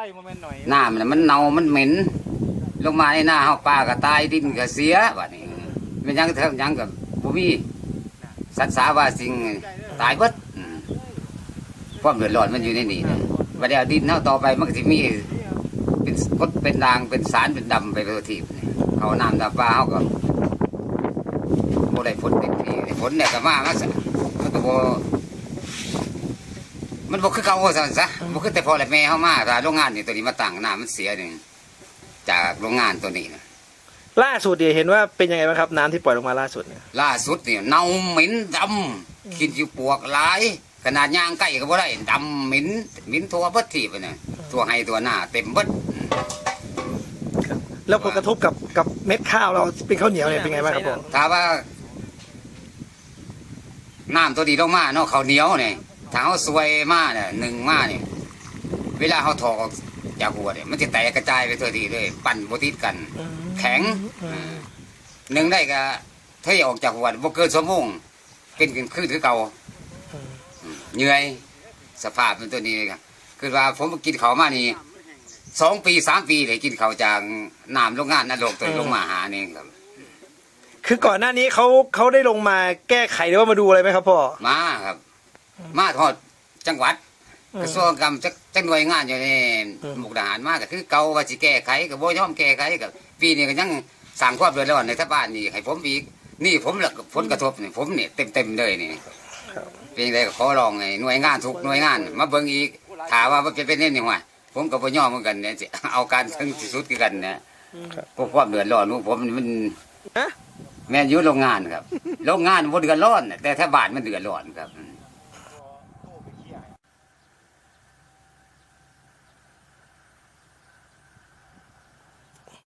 ล่โมเมนต์หน่อยน้ำน่ะมันเน่ามันเหม็น ลงมาในหน้าเฮาปลาก็ตายดินก็เสียบัดนี้มันยังเท่ายังกับบ่มีสัตว์สาว่าสิ่งตายเบิดความเดือดร้อนมันอยู่ในนี่นะบัดเดี๋ยวดินเฮาต่อไปมันก็สิมีเป็นกดเป็นดางเป็นสารเป็นดำไปทั่วทีเขาน้ำดำปลาเฮาก็บ่ได้ผลเต็มที่ผลเนี่ยก็มามาซะมันก็บ่ มันบ่คือเก่าว่าซั่นซะบ่คือแต่พ่อและแม่เฮามาถ้าโรงงานนี่ตัวนี้มาตั้งน้ำมันเสียนี่จากโรงงานตัวนี้นะล่าสุดเนี่ยเห็นว่าเป็นยังไงบ้างครับน้ำที่ปล่อยลงมาล่าสุดเนี่ยล่าสุดนี่เน่าเหม็นดำกินอยู่ปวกหลาย ขนาดย่างใกล้ก็บ่ได้ดำเหม็นเหม็นทั่วเบิดที่ไปน่ะตัวให้ตัวหน้าเต็มเบิดแล้วผลกระทบกับกับเม็ดข้าวเราเป็นข้าวเหนียวเนี่ยเป็นไงบ้างครับผมถ้าว่าน้ำตัวดีลงมาเนาะข้าวเหนียวเนี่ย ถ้าเขาสวยมาเนี่ยหนึ่งมาเนี่ยเวลาเขาถอกออกจากหัวเนี่ยมันจะแตกกระจายไปทั่วทีเลยปั่นบติดกัน แข็งอืมหนึ่งได้ก็เทออกจากหัวบ่เกินสมงเป็นขึ้นคือถือเก่าเหนื่อยสภาพเป็นตัวนี้เลยครับคือว่าผมกินเขาวมานี่สองปีสามปีเลยกินเขาวจากน้ำโรงงานนรกตัวลงมาหานี่ครับ คือก่อนหน้านี้เขาเขาได้ลงมาแก้ไขหรือว่ามาดูอะไรไหมครับพ่อมาครับ มาทอดจังหวัดอืมกระทรวงกรรมจักจักหน่วยงานอยู่ในอืมมุกดาหารมาก็คือเก่าว่าสิแก้ไขก็บ่ยอมแก้ไขก็ปีนี้ก็ยังสร้างความเดือดร้อนในทับ้านนี่ให้ผมอีกนี่ผมละผลกระทบนี่ผมนี่เต็มๆเลยนี่เพียงใดก็ขอร้องให้หน่วยงานทุกหน่วยงาน มาเบิ่งอีกถามว่ามันเป็นเป็นนี่นี่ว่าผมก็บ่ยอมเหมือนกันเนี่ยสิเอาการถึงที่สุดคือกันเนี่ยพวกความเดือดร้อนของผมนี่มันฮะแม่นอยู่โรงงานครับโรงงานบ่เดือดร้อนน่ะแต่ถ้าบ้านมันเดือดร้อนครับ